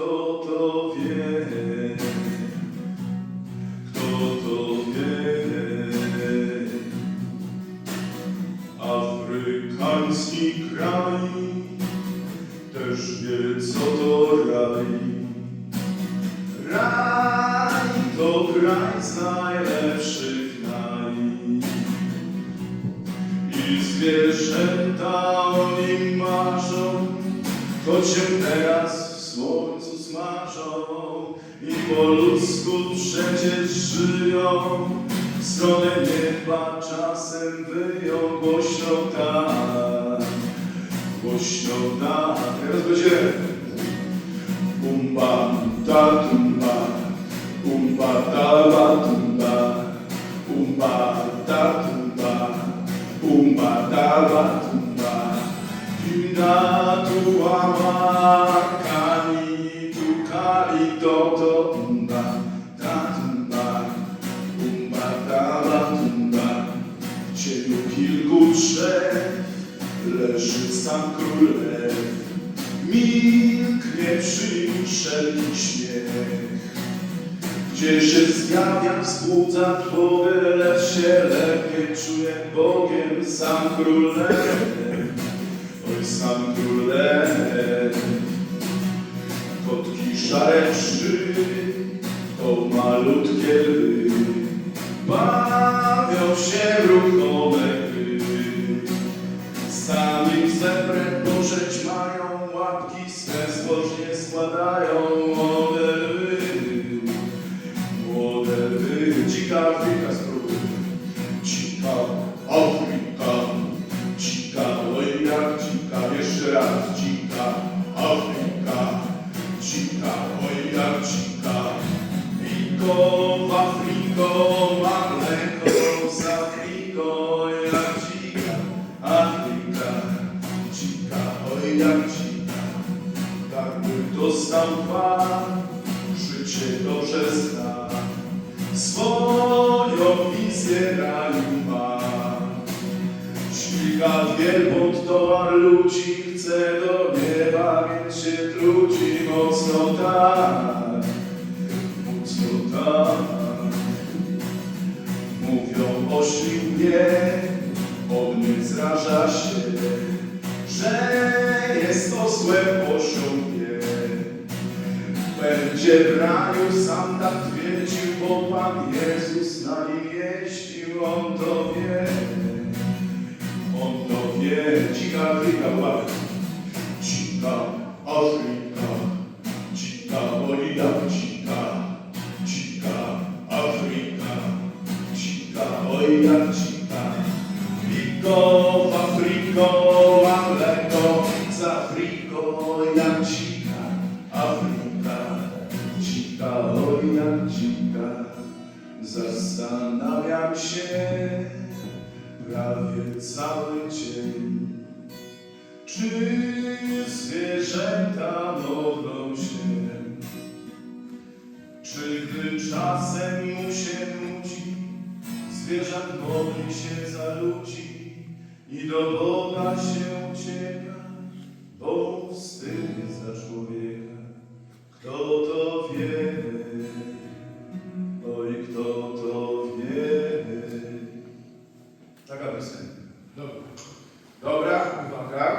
kto to wie? Kto to wie? Afrykański kraj też wie, co to raj. Raj to kraj z najlepszych naj. I zwierzęta o nim marzą, choć się teraz słońcu smażą. I po ludzku przecież żyją, w stronę nieba czasem wyją głośno tak, głośno tak. Teraz będzie Umba, ta tumba, umba, ta la tumba, umba, ta tumba, umba, ta la tumba. Inda tu amakani, leży sam. Milknie przy nim wszelki śmiech. Gdzie się zjawia, wzbudza trwogę, lecz się lepiej czuje Bogiem sam królew. Oj, sam królew. Kotki szareczczy, to malutkie lwy. Bawią się ruchome. Sami zebrę porzeć mają, łapki swe zbożnie składają młode lwy. Młode lwy, dzika Afryka spróbuj. Dzika Afryka, dzika, oj jak dzika, jeszcze raz by dostał Pan, życie dobrze zna, swoją wizję raju ma. Dźwiga wielbłąd towar ludzi, chce do nieba, więc się trudzi mocno tak, mocno tak. Mówią ośli mnie, on nie zraża się, że jest osłem osiągnie. Będzie w raju sam tak twierdził, bo Pan Jezus na nim jeździł, on to wie. On to wie, dzika Afryka, łap. Dzika Afryka, dzika Bolida, dzika, dzika Afryka, dzika Bolida, dzika. Wiko w Afryko, mam mleko z Afryką, jak dzika Zastanawiam się prawie cały dzień, czy zwierzęta modlą się, czy gdy czasem mu się nudzi, zwierzak modli się za ludzi i do Boga się ucieka.